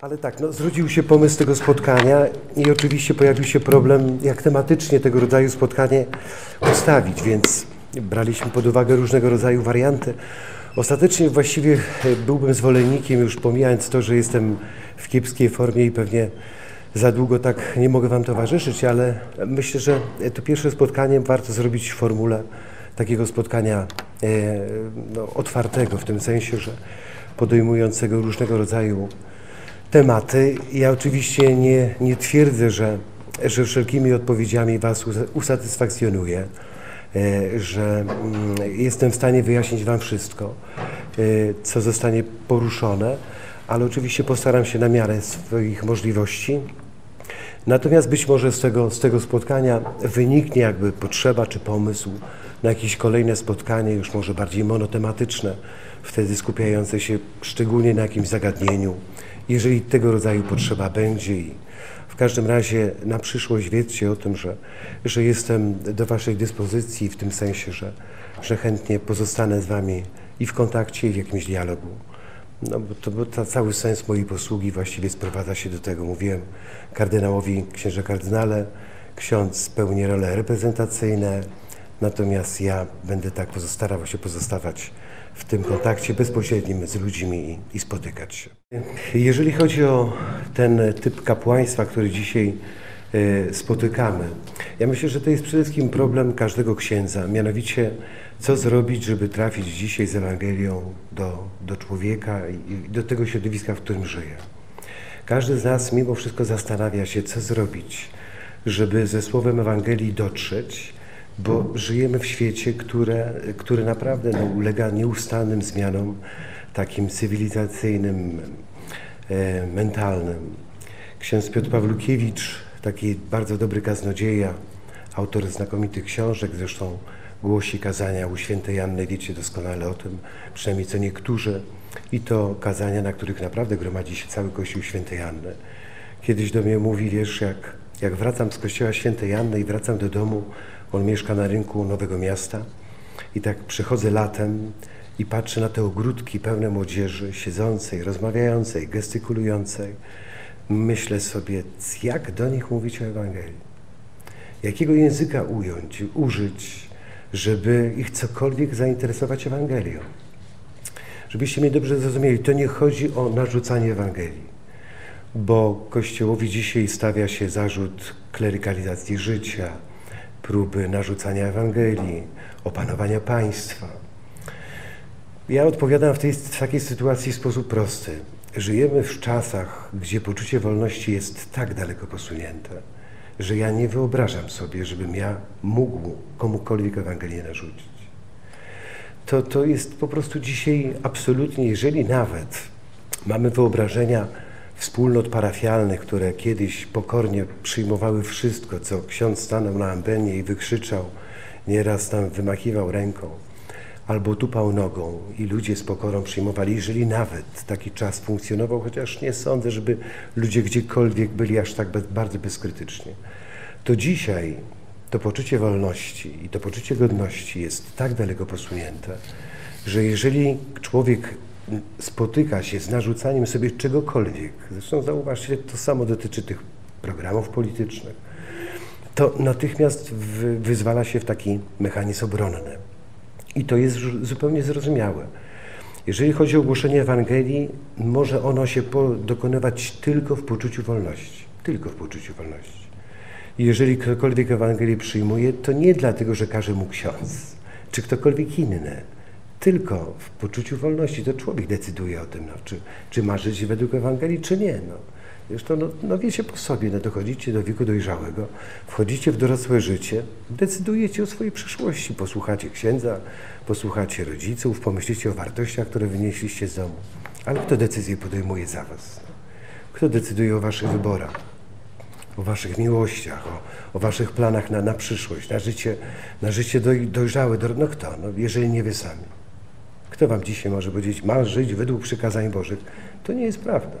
Ale tak, no, zrodził się pomysł tego spotkania i oczywiście pojawił się problem, jak tematycznie tego rodzaju spotkanie ustawić, więc braliśmy pod uwagę różnego rodzaju warianty. Ostatecznie właściwie e, byłbym zwolennikiem, już pomijając to, że jestem w kiepskiej formie i pewnie za długo tak nie mogę Wam towarzyszyć, ale myślę, że to pierwsze spotkanie warto zrobić w formule takiego spotkania e, no, otwartego, w tym sensie, że podejmującego różnego rodzaju tematy. Ja oczywiście nie, nie twierdzę, że, że wszelkimi odpowiedziami Was usatysfakcjonuję, e, że mm, jestem w stanie wyjaśnić Wam wszystko, e, co zostanie poruszone, ale oczywiście postaram się na miarę swoich możliwości. Natomiast być może z tego, z tego spotkania wyniknie jakby potrzeba czy pomysł na jakieś kolejne spotkanie, już może bardziej monotematyczne, wtedy skupiające się szczególnie na jakimś zagadnieniu, jeżeli tego rodzaju potrzeba będzie i w każdym razie na przyszłość wiedzcie o tym, że, że jestem do Waszej dyspozycji w tym sensie, że, że chętnie pozostanę z Wami i w kontakcie, i w jakimś dialogu. No bo to bo to cały sens mojej posługi właściwie sprowadza się do tego. Mówiłem kardynałowi, księże kardynale, ksiądz pełni role reprezentacyjne, natomiast ja będę tak starał się pozostawać w tym kontakcie bezpośrednim z ludźmi i, spotykać się. Jeżeli chodzi o ten typ kapłaństwa, który dzisiaj y, spotykamy, ja myślę, że to jest przede wszystkim problem każdego księdza, mianowicie co zrobić, żeby trafić dzisiaj z Ewangelią do, do człowieka i do tego środowiska, w którym żyje. Każdy z nas mimo wszystko zastanawia się, co zrobić, żeby ze słowem Ewangelii dotrzeć, bo żyjemy w świecie, które, który naprawdę no, ulega nieustannym zmianom, takim cywilizacyjnym, e, mentalnym. Ksiądz Piotr Pawlukiewicz, taki bardzo dobry kaznodzieja, autor znakomitych książek, zresztą głosi kazania u świętej Janny, wiecie doskonale o tym, przynajmniej co niektórzy, i to kazania, na których naprawdę gromadzi się cały Kościół świętej Janny. Kiedyś do mnie mówi, wiesz, jak, jak wracam z kościoła świętej Janny i wracam do domu, on mieszka na rynku Nowego Miasta i tak przychodzę latem i patrzę na te ogródki pełne młodzieży, siedzącej, rozmawiającej, gestykulującej. Myślę sobie, jak do nich mówić o Ewangelii. Jakiego języka ująć, użyć, żeby ich cokolwiek zainteresować Ewangelią. Żebyście mnie dobrze zrozumieli, to nie chodzi o narzucanie Ewangelii, bo Kościołowi dzisiaj stawia się zarzut klerykalizacji życia, próby narzucania Ewangelii, opanowania państwa. Ja odpowiadam w, tej, w takiej sytuacji w sposób prosty. Żyjemy w czasach, gdzie poczucie wolności jest tak daleko posunięte, że ja nie wyobrażam sobie, żebym ja mógł komukolwiek Ewangelię narzucić. To, to jest po prostu dzisiaj absolutnie, jeżeli nawet mamy wyobrażenia wspólnot parafialnych, które kiedyś pokornie przyjmowały wszystko, co ksiądz stanął na ambenie i wykrzyczał, nieraz tam wymachiwał ręką, albo tupał nogą i ludzie z pokorą przyjmowali, jeżeli nawet taki czas funkcjonował, chociaż nie sądzę, żeby ludzie gdziekolwiek byli aż tak bardzo bezkrytyczni, to dzisiaj to poczucie wolności i to poczucie godności jest tak daleko posunięte, że jeżeli człowiek spotyka się z narzucaniem sobie czegokolwiek, zresztą zauważcie, to samo dotyczy tych programów politycznych, to natychmiast wyzwala się w taki mechanizm obronny. I to jest zupełnie zrozumiałe. Jeżeli chodzi o głoszenie Ewangelii, może ono się dokonywać tylko w poczuciu wolności. Tylko w poczuciu wolności. I jeżeli ktokolwiek Ewangelię przyjmuje, to nie dlatego, że każe mu ksiądz, czy ktokolwiek inny, tylko w poczuciu wolności. To człowiek decyduje o tym, no, czy, czy ma żyć według Ewangelii, czy nie. No. Zresztą, no, no wiecie po sobie, no, dochodzicie do wieku dojrzałego, wchodzicie w dorosłe życie, decydujecie o swojej przyszłości. Posłuchacie księdza, posłuchacie rodziców, pomyślicie o wartościach, które wynieśliście z domu. Ale kto decyzję podejmuje za was? Kto decyduje o waszych wyborach? O waszych miłościach, o, o waszych planach na, na przyszłość, na życie, na życie doj, dojrzałe? No kto? No, jeżeli nie wy sami. Kto wam dzisiaj może powiedzieć, masz żyć według przykazań Bożych? To nie jest prawda.